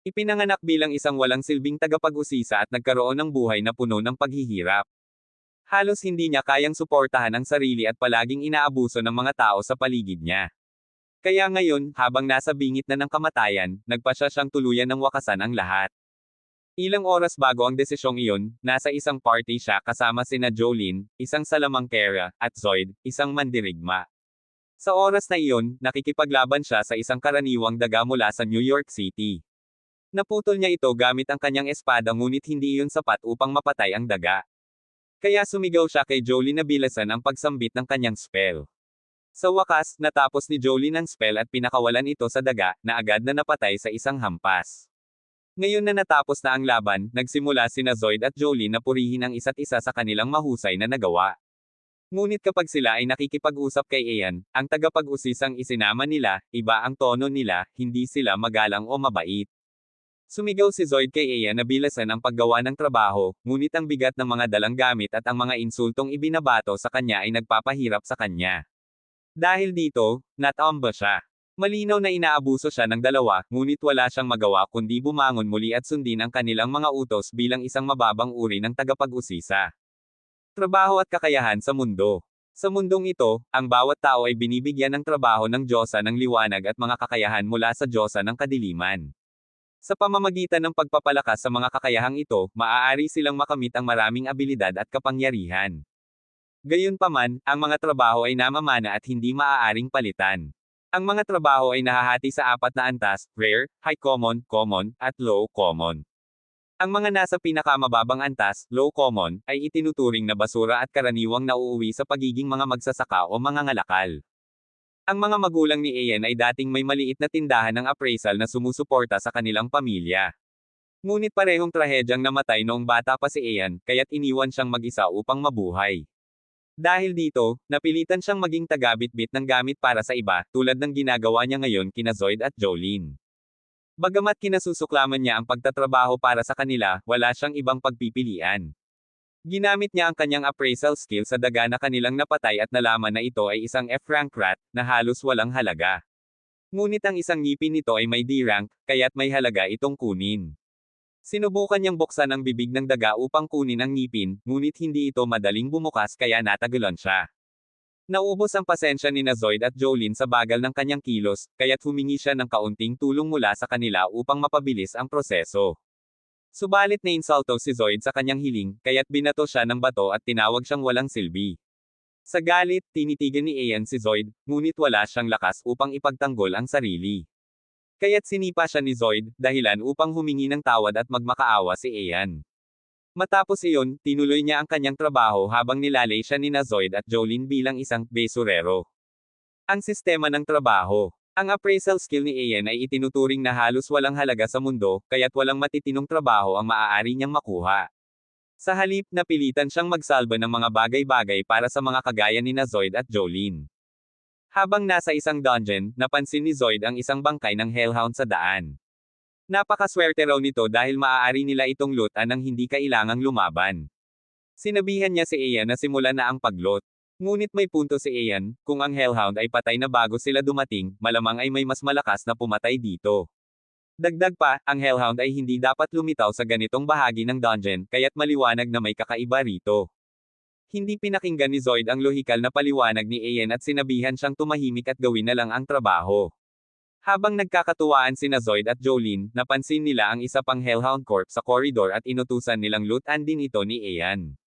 Ipinanganak bilang isang walang silbing tagapag-usisa at nagkaroon ng buhay na puno ng paghihirap. Halos hindi niya kayang suportahan ang sarili at palaging inaabuso ng mga tao sa paligid niya. Kaya ngayon, habang nasa bingit na ng kamatayan, nagpasya siyang tuluyan ng wakasan ang lahat. Ilang oras bago ang desisyong iyon, nasa isang party siya kasama sina Jolene, isang salamangkera, at Zoid, isang mandirigma. Sa oras na iyon, nakikipaglaban siya sa isang karaniwang daga mula sa New York City. Naputol niya ito gamit ang kanyang espada ngunit hindi iyon sapat upang mapatay ang daga. Kaya sumigaw siya kay Jolie na bilasan ang pagsambit ng kanyang spell. Sa wakas, natapos ni Jolie ang spell at pinakawalan ito sa daga, na agad na napatay sa isang hampas. Ngayon na natapos na ang laban, nagsimula sina Zoid at Jolie na purihin ang isa't isa sa kanilang mahusay na nagawa. Ngunit kapag sila ay nakikipag-usap kay Ian, ang tagapag-usisang isinama nila, iba ang tono nila, hindi sila magalang o mabait. Sumigaw si Zoid kay Ian na bilasan ang paggawa ng trabaho, ngunit ang bigat ng mga dalang gamit at ang mga insultong ibinabato sa kanya ay nagpapahirap sa kanya. Dahil dito, natamba siya. Malinaw na inaabuso siya ng dalawa, ngunit wala siyang magawa kundi bumangon muli at sundin ang kanilang mga utos bilang isang mababang uri ng tagapag-usisa. Trabaho at kakayahan sa mundo. Sa mundong ito, ang bawat tao ay binibigyan ng trabaho ng Diyosa ng liwanag at mga kakayahan mula sa Diyosa ng kadiliman. Sa pamamagitan ng pagpapalakas sa mga kakayahang ito, maaari silang makamit ang maraming abilidad at kapangyarihan. Gayunpaman, ang mga trabaho ay namamana at hindi maaaring palitan. Ang mga trabaho ay nahahati sa apat na antas, rare, high common, common, at low common. Ang mga nasa pinakamababang antas, low common, ay itinuturing na basura at karaniwang nauuwi sa pagiging mga magsasaka o mga ngalakal. Ang mga magulang ni Ian ay dating may maliit na tindahan ng appraisal na sumusuporta sa kanilang pamilya. Ngunit parehong trahedyang namatay noong bata pa si Ian, kaya't iniwan siyang mag-isa upang mabuhay. Dahil dito, napilitan siyang maging tagabitbit ng gamit para sa iba, tulad ng ginagawa niya ngayon kina Zoid at Jolene. Bagamat kinasusuklaman niya ang pagtatrabaho para sa kanila, wala siyang ibang pagpipilian. Ginamit niya ang kanyang appraisal skill sa daga na kanilang napatay at nalaman na ito ay isang F-rank rat, na halos walang halaga. Ngunit ang isang ngipin nito ay may D-rank, kaya't may halaga itong kunin. Sinubukan niyang buksan ang bibig ng daga upang kunin ang ngipin, ngunit hindi ito madaling bumukas kaya natagalan siya. Naubos ang pasensya ni Zoid at Jolene sa bagal ng kanyang kilos, kaya't humingi siya ng kaunting tulong mula sa kanila upang mapabilis ang proseso. Subalit na insulto si Zoid sa kanyang hiling, kaya't binato siya ng bato at tinawag siyang walang silbi. Sa galit, tinitigan ni Ian si Zoid, ngunit wala siyang lakas upang ipagtanggol ang sarili. Kaya't sinipa siya ni Zoid, dahilan upang humingi ng tawad at magmakaawa si Ian. Matapos iyon, tinuloy niya ang kanyang trabaho habang nilalay siya ni Zoid at Jolene bilang isang besurero. Ang sistema ng trabaho. Ang appraisal skill ni Ian ay itinuturing na halos walang halaga sa mundo, kaya't walang matitinong trabaho ang maaari niyang makuha. Sa halip, napilitan siyang magsalba ng mga bagay-bagay para sa mga kagaya ni Zoid at Jolene. Habang nasa isang dungeon, napansin ni Zoid ang isang bangkay ng Hellhound sa daan. Napakaswerte raw nito dahil maaari nila itong lutan nang hindi kailangang lumaban. Sinabihan niya si Ian na simulan na ang paglot. Ngunit may punto si Ian, kung ang Hellhound ay patay na bago sila dumating, malamang ay may mas malakas na pumatay dito. Dagdag pa, ang Hellhound ay hindi dapat lumitaw sa ganitong bahagi ng dungeon, kaya't maliwanag na may kakaiba rito. Hindi pinakinggan ni Zoid ang lohikal na paliwanag ni Ian at sinabihan siyang tumahimik at gawin na lang ang trabaho. Habang nagkakatuwaan sina Zoid at Jolene, napansin nila ang isa pang Hellhound Corp sa koridor at inutusan nilang lutan din ito ni Ian.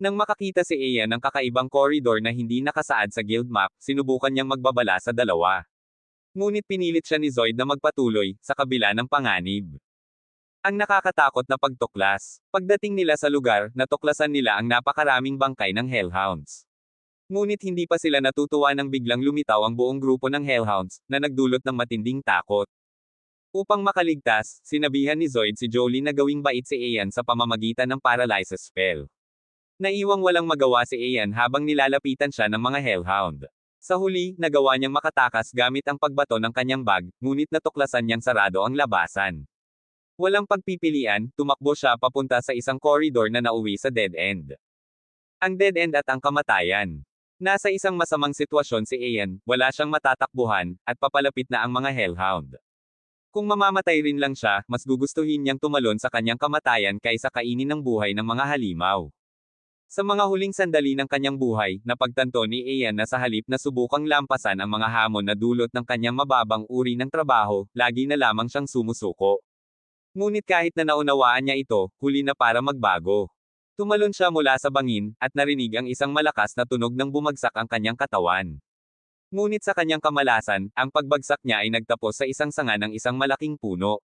Nang makakita si Ian ng kakaibang koridor na hindi nakasaad sa guild map, sinubukan niyang magbabala sa dalawa. Ngunit pinilit siya ni Zoid na magpatuloy, sa kabila ng panganib. Ang nakakatakot na pagtuklas. Pagdating nila sa lugar, natuklasan nila ang napakaraming bangkay ng Hellhounds. Ngunit hindi pa sila natutuwa nang biglang lumitaw ang buong grupo ng Hellhounds, na nagdulot ng matinding takot. Upang makaligtas, sinabihan ni Zoid si Jolie na gawing bait si Ian sa pamamagitan ng paralysis spell. Naiwang walang magawa si Ian habang nilalapitan siya ng mga Hellhound. Sa huli, nagawa niyang makatakas gamit ang pagbato ng kanyang bag, ngunit natuklasan niyang sarado ang labasan. Walang pagpipilian, tumakbo siya papunta sa isang corridor na nauwi sa dead end. Ang dead end at ang kamatayan. Nasa isang masamang sitwasyon si Ian, wala siyang matatakbuhan, at papalapit na ang mga Hellhound. Kung mamamatay rin lang siya, mas gugustuhin niyang tumalon sa kanyang kamatayan kaysa kainin ng buhay ng mga halimaw. Sa mga huling sandali ng kanyang buhay, napagtanto ni Ian na sa halip na subukang lampasan ang mga hamon na dulot ng kanyang mababang uri ng trabaho, lagi na lamang siyang sumusuko. Ngunit kahit na naunawaan niya ito, huli na para magbago. Tumalon siya mula sa bangin, at narinig ang isang malakas na tunog ng bumagsak ang kanyang katawan. Ngunit sa kanyang kamalasan, ang pagbagsak niya ay nagtapos sa isang sanga ng isang malaking puno.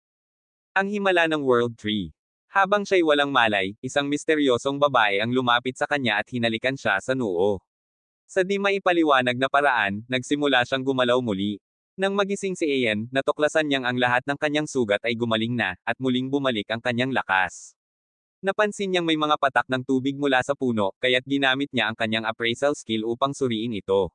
Ang himala ng World Tree. Habang siya'y walang malay, isang misteryosong babae ang lumapit sa kanya at hinalikan siya sa noo. Sa di maipaliwanag na paraan, nagsimula siyang gumalaw muli. Nang magising si Ian, natuklasan niyang ang lahat ng kanyang sugat ay gumaling na, at muling bumalik ang kanyang lakas. Napansin niyang may mga patak ng tubig mula sa puno, kaya't ginamit niya ang kanyang appraisal skill upang suriin ito.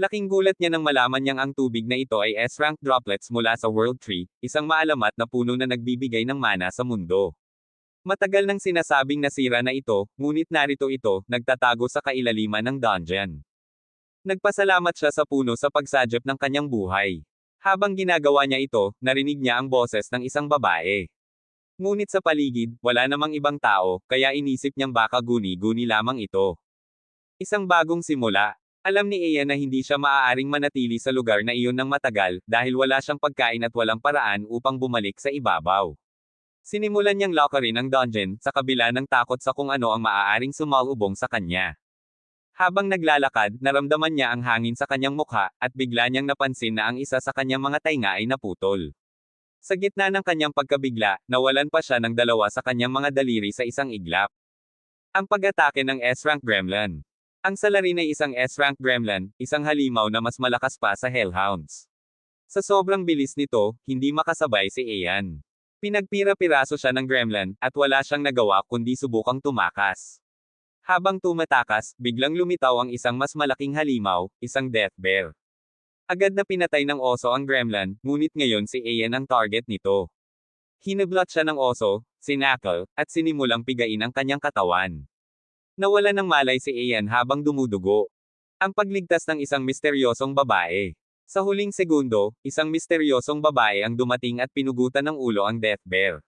Laking gulat niya nang malaman niyang ang tubig na ito ay S-rank droplets mula sa World Tree, isang maalamat na puno na nagbibigay ng mana sa mundo. Matagal nang sinasabing nasira na ito, ngunit narito ito, nagtatago sa kailaliman ng dungeon. Nagpasalamat siya sa puno sa pagsadyap ng kanyang buhay. Habang ginagawa niya ito, narinig niya ang boses ng isang babae. Ngunit sa paligid, wala namang ibang tao, kaya inisip niyang baka guni-guni lamang ito. Isang bagong simula, alam ni Aya na hindi siya maaaring manatili sa lugar na iyon ng matagal, dahil wala siyang pagkain at walang paraan upang bumalik sa ibabaw. Sinimulan niyang lockerin ang dungeon, sa kabila ng takot sa kung ano ang maaaring sumalubong sa kanya. Habang naglalakad, naramdaman niya ang hangin sa kanyang mukha, at bigla niyang napansin na ang isa sa kanyang mga tainga ay naputol. Sa gitna ng kanyang pagkabigla, nawalan pa siya ng dalawa sa kanyang mga daliri sa isang iglap. Ang pag-atake ng S-rank gremlin. Ang salarin ay isang S-rank gremlin, isang halimaw na mas malakas pa sa hellhounds. Sa sobrang bilis nito, hindi makasabay si Ian. Pinagpira-piraso siya ng gremlin, at wala siyang nagawa kundi subukang tumakas. Habang tumatakas, biglang lumitaw ang isang mas malaking halimaw, isang death bear. Agad na pinatay ng oso ang gremlin, ngunit ngayon si Ian ang target nito. Hinablot siya ng oso, sinakal, at sinimulang pigain ang kanyang katawan. Nawala ng malay si Ian habang dumudugo. Ang pagligtas ng isang misteryosong babae. Sa huling segundo, isang misteryosong babae ang dumating at pinugutan ng ulo ang Death Bear.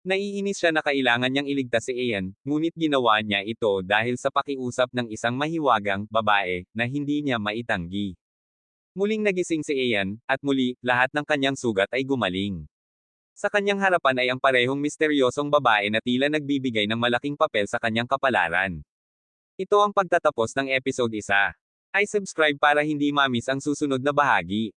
Naiinis siya na kailangan niyang iligtas si Ian, ngunit ginawa niya ito dahil sa pakiusap ng isang mahiwagang babae na hindi niya maitanggi. Muling nagising si Ian, at muli, lahat ng kanyang sugat ay gumaling. Sa kanyang harapan ay ang parehong misteryosong babae na tila nagbibigay ng malaking papel sa kanyang kapalaran. Ito ang pagtatapos ng episode 1. Ay subscribe para hindi mamis ang susunod na bahagi.